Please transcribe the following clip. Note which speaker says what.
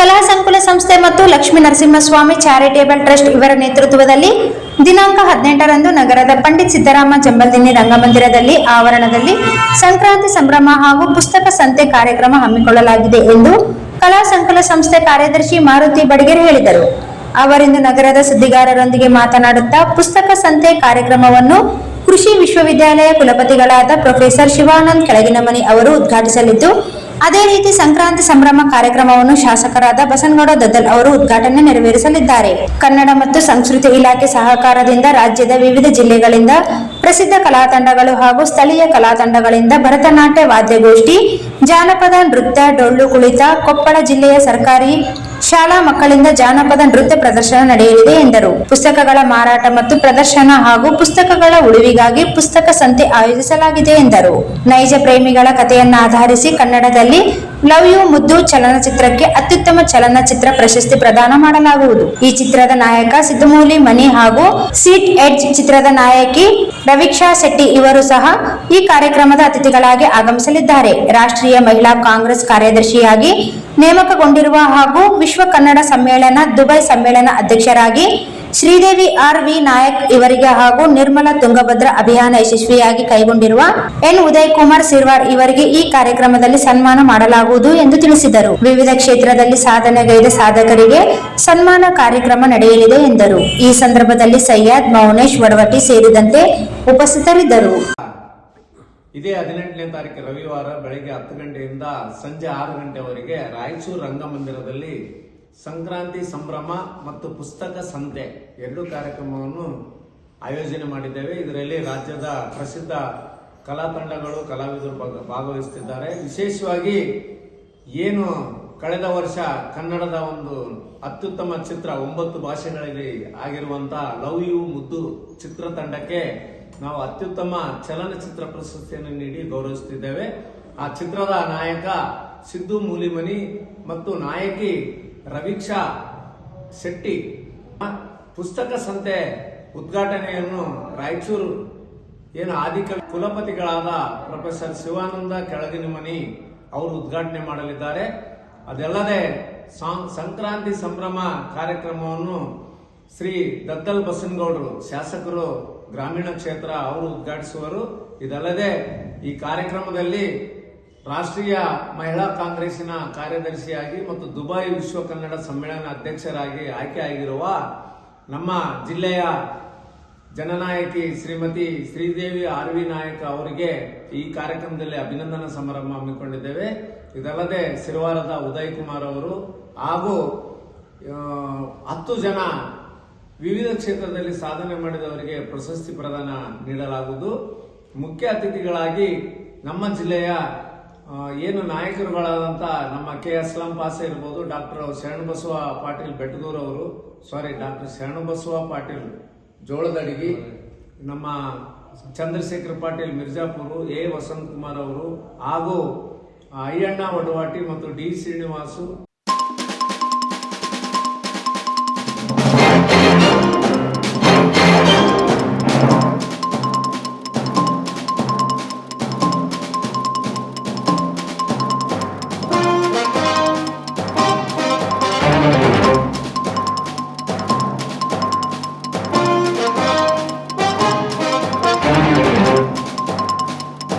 Speaker 1: ಕಲಾ ಸಂಕುಲ ಸಂಸ್ಥೆ ಮತ್ತು ಲಕ್ಷ್ಮೀ ನರಸಿಂಹಸ್ವಾಮಿ ಚಾರಿಟೇಬಲ್ ಟ್ರಸ್ಟ್ ಇವರ ನೇತೃತ್ವದಲ್ಲಿ ದಿನಾಂಕ ಹದಿನೆಂಟರಂದು ನಗರದ ಪಂಡಿತ್ ಸಿದ್ದರಾಮ ಜಂಬಲ್ದಿನ್ನಿ ರಂಗಮಂದಿರದಲ್ಲಿ ಆವರಣದಲ್ಲಿ ಸಂಕ್ರಾಂತಿ ಸಂಭ್ರಮ ಹಾಗೂ ಪುಸ್ತಕ ಸಂತೆ ಕಾರ್ಯಕ್ರಮ ಹಮ್ಮಿಕೊಳ್ಳಲಾಗಿದೆ ಎಂದು ಕಲಾ ಸಂಕುಲ ಸಂಸ್ಥೆ ಕಾರ್ಯದರ್ಶಿ ಮಾರುತಿ ಬಡಗೇರ್ ಹೇಳಿದರು. ಅವರಿಂದು ನಗರದ ಸುದ್ದಿಗಾರರೊಂದಿಗೆ ಮಾತನಾಡುತ್ತಾ ಪುಸ್ತಕ ಸಂತೆ ಕಾರ್ಯಕ್ರಮವನ್ನು ಕೃಷಿ ವಿಶ್ವವಿದ್ಯಾಲಯ ಕುಲಪತಿಗಳಾದ ಪ್ರೊಫೆಸರ್ ಶಿವಾನಂದ್ ಕೆಳಗಿನಮನಿ ಅವರು ಉದ್ಘಾಟಿಸಲಿದ್ದು ಅದೇ ರೀತಿ ಸಂಕ್ರಾಂತಿ ಸಂಭ್ರಮ ಕಾರ್ಯಕ್ರಮವನ್ನು ಶಾಸಕರಾದ ಬಸನಗೌಡ ದದ್ದಲ್ ಅವರು ಉದ್ಘಾಟನೆ ನೆರವೇರಿಸಲಿದ್ದಾರೆ. ಕನ್ನಡ ಮತ್ತು ಸಂಸ್ಕೃತಿ ಇಲಾಖೆ ಸಹಕಾರದಿಂದ ರಾಜ್ಯದ ವಿವಿಧ ಜಿಲ್ಲೆಗಳಿಂದ ಪ್ರಸಿದ್ಧ ಕಲಾ ತಂಡಗಳು ಹಾಗೂ ಸ್ಥಳೀಯ ಕಲಾ ತಂಡಗಳಿಂದ ಭರತನಾಟ್ಯ ವಾದ್ಯಗೋಷ್ಠಿ, ಜಾನಪದ, ನೃತ್ಯ, ಡೊಳ್ಳು ಕುಳಿತ ಕೊಪ್ಪಳ ಜಿಲ್ಲೆಯ ಸರ್ಕಾರಿ ಶಾಲಾ ಮಕ್ಕಳಿಂದ ಜಾನಪದ ನೃತ್ಯ ಪ್ರದರ್ಶನ ನಡೆಯಲಿದೆ ಎಂದರು. ಪುಸ್ತಕಗಳ ಮಾರಾಟ ಮತ್ತು ಪ್ರದರ್ಶನ ಹಾಗೂ ಪುಸ್ತಕಗಳ ಉಳಿವಿಗಾಗಿ ಪುಸ್ತಕ ಸಂತೆ ಆಯೋಜಿಸಲಾಗಿದೆ ಎಂದರು. ನೈಜ ಪ್ರೇಮಿಗಳ ಕಥೆಯನ್ನಾಧರಿಸಿ ಕನ್ನಡದಲ್ಲಿ ಲವ್ ಯು ಮುದ್ದು ಚಲನಚಿತ್ರಕ್ಕೆ ಅತ್ಯುತ್ತಮ ಚಲನಚಿತ್ರ ಪ್ರಶಸ್ತಿ ಪ್ರದಾನ ಮಾಡಲಾಗುವುದು. ಈ ಚಿತ್ರದ ನಾಯಕ ಸಿದ್ದುಮೂಲಿ ಮನಿ ಹಾಗೂ ಸೀಟ್ ಎಡ್ಜ್ ಚಿತ್ರದ ನಾಯಕಿ ರವಿಕ್ಷಾ ಶೆಟ್ಟಿ ಇವರು ಸಹ ಈ ಕಾರ್ಯಕ್ರಮದ ಅತಿಥಿಗಳಾಗಿ ಆಗಮಿಸಲಿದ್ದಾರೆ. ರಾಷ್ಟ್ರೀಯ ಮಹಿಳಾ ಕಾಂಗ್ರೆಸ್ ಕಾರ್ಯದರ್ಶಿಯಾಗಿ ನೇಮಕಗೊಂಡಿರುವ ಹಾಗೂ ವಿಶ್ವ ಕನ್ನಡ ಸಮ್ಮೇಳನ, ದುಬೈ ಸಮ್ಮೇಳನ ಅಧ್ಯಕ್ಷರಾಗಿ ಶ್ರೀದೇವಿ ಆರ್ ವಿ ನಾಯಕ್ ಇವರಿಗೆ ಹಾಗೂ ನಿರ್ಮಲ ತುಂಗಭದ್ರ ಅಭಿಯಾನ ಯಶಸ್ವಿಯಾಗಿ ಕೈಗೊಂಡಿರುವ ಎನ್ ಉದಯ್ ಕುಮಾರ್ ಸಿರ್ವಾರ್ ಇವರಿಗೆ ಈ ಕಾರ್ಯಕ್ರಮದಲ್ಲಿ ಸನ್ಮಾನ ಮಾಡಲಾಗುವುದು ಎಂದು ತಿಳಿಸಿದರು. ವಿವಿಧ ಕ್ಷೇತ್ರದಲ್ಲಿ ಸಾಧನೆಗೈದ ಸಾಧಕರಿಗೆ ಸನ್ಮಾನ ಕಾರ್ಯಕ್ರಮ ನಡೆಯಲಿದೆ ಎಂದರು. ಈ ಸಂದರ್ಭದಲ್ಲಿ ಸಯ್ಯದ್ ಮೌನೇಶ್ ವಡವಟಿ ಸೇರಿದಂತೆ ಉಪಸ್ಥಿತರಿದ್ದರು.
Speaker 2: ಇದೇ ಹದಿನೆಂಟನೇ ತಾರೀಕು ರವಿವಾರ ಬೆಳಗ್ಗೆ ಹತ್ತು ಗಂಟೆಯಿಂದ ಸಂಜೆ ಆರು ಗಂಟೆವರೆಗೆ ರಾಯಚೂರು ರಂಗಮಂದಿರದಲ್ಲಿ ಸಂಕ್ರಾಂತಿ ಸಂಭ್ರಮ ಮತ್ತು ಪುಸ್ತಕ ಸಂತೆ ಎರಡು ಕಾರ್ಯಕ್ರಮವನ್ನು ಆಯೋಜನೆ ಮಾಡಿದ್ದೇವೆ. ಇದರಲ್ಲಿ ರಾಜ್ಯದ ಪ್ರಸಿದ್ಧ ಕಲಾ ತಂಡಗಳು, ಕಲಾವಿದರು ಭಾಗ- ಭಾಗವಹಿಸುತ್ತಿದ್ದಾರೆ. ವಿಶೇಷವಾಗಿ ಏನು ಕಳೆದ ವರ್ಷ ಕನ್ನಡದ ಒಂದು ಅತ್ಯುತ್ತಮ ಚಿತ್ರ ಒಂಬತ್ತು ಭಾಷೆಗಳಲ್ಲಿ ಆಗಿರುವಂತಹ ಲವ್ ಯು ಮುದ್ದು ಚಿತ್ರತಂಡಕ್ಕೆ ನಾವು ಅತ್ಯುತ್ತಮ ಚಲನಚಿತ್ರ ಪ್ರಶಸ್ತಿಯನ್ನು ನೀಡಿ ಗೌರವಿಸುತ್ತಿದ್ದೇವೆ. ಆ ಚಿತ್ರದ ನಾಯಕ ಸಿದ್ದು ಮೂಲಿಮನಿ ಮತ್ತು ನಾಯಕಿ ರವೀಕ್ಷಾ ಶೆಟ್ಟಿ ಪುಸ್ತಕ ಸಂತೆ ಉದ್ಘಾಟನೆಯನ್ನು ರಾಯಚೂರು ಏನು ಆದಿಕ ಕುಲಪತಿಗಳಾದ ಪ್ರೊಫೆಸರ್ ಶಿವಾನಂದ ಕೆಳಗಿನಮನಿ ಅವರು ಉದ್ಘಾಟನೆ ಮಾಡಲಿದ್ದಾರೆ. ಅದಲ್ಲದೆ ಸಂಕ್ರಾಂತಿ ಸಂಭ್ರಮ ಕಾರ್ಯಕ್ರಮವನ್ನು ಶ್ರೀ ದತ್ತಲ್ ಬಸನಗೌಡರು, ಶಾಸಕರು ಗ್ರಾಮೀಣ ಕ್ಷೇತ್ರ ಅವರು ಉದ್ಘಾಟಿಸುವರು. ಇದಲ್ಲದೆ ಈ ಕಾರ್ಯಕ್ರಮದಲ್ಲಿ ರಾಷ್ಟ್ರೀಯ ಮಹಿಳಾ ಕಾಂಗ್ರೆಸ್ಸಿನ ಕಾರ್ಯದರ್ಶಿಯಾಗಿ ಮತ್ತು ದುಬೈ ವಿಶ್ವ ಕನ್ನಡ ಸಮ್ಮೇಳನ ಅಧ್ಯಕ್ಷರಾಗಿ ಆಯ್ಕೆಯಾಗಿರುವ ನಮ್ಮ ಜಿಲ್ಲೆಯ ಜನನಾಯಕಿ ಶ್ರೀಮತಿ ಶ್ರೀದೇವಿ ಆರ್ ವಿ ನಾಯಕ ಅವರಿಗೆ ಈ ಕಾರ್ಯಕ್ರಮದಲ್ಲಿ ಅಭಿನಂದನಾ ಸಮಾರಂಭ ಹಮ್ಮಿಕೊಂಡಿದ್ದೇವೆ. ಇದಲ್ಲದೆ ಸಿರವಾರದ ಉದಯ್ ಕುಮಾರ್ ಅವರು ಹಾಗೂ ಹತ್ತು ಜನ ವಿವಿಧ ಕ್ಷೇತ್ರದಲ್ಲಿ ಸಾಧನೆ ಮಾಡಿದವರಿಗೆ ಪ್ರಶಸ್ತಿ ಪ್ರದಾನ ನೀಡಲಾಗುವುದು. ಮುಖ್ಯ ಅತಿಥಿಗಳಾಗಿ ನಮ್ಮ ಜಿಲ್ಲೆಯ ಏನು ನಾಯಕರುಗಳಾದಂಥ ನಮ್ಮ ಕೆ ಅಸ್ಲಾಂ ಪಾಸೆ ಇರ್ಬೋದು, ಡಾಕ್ಟರ್ ಶರಣಬಸವ ಪಾಟೀಲ್ ಬೆಟ್ಟದೂರ್ ಅವರು ಸಾರಿ ಡಾಕ್ಟರ್ ಶರಣಬಸವ ಪಾಟೀಲ್ ಜೋಳದಡಿಗಿ, ನಮ್ಮ ಚಂದ್ರಶೇಖರ್ ಪಾಟೀಲ್ ಮಿರ್ಜಾಪುರ್, ಎ ವಸಂತ್ ಕುಮಾರ್ ಅವರು ಹಾಗೂ ಅಯ್ಯಣ್ಣ ವಡವಾಟಿ ಮತ್ತು ಡಿ ಶ್ರೀನಿವಾಸು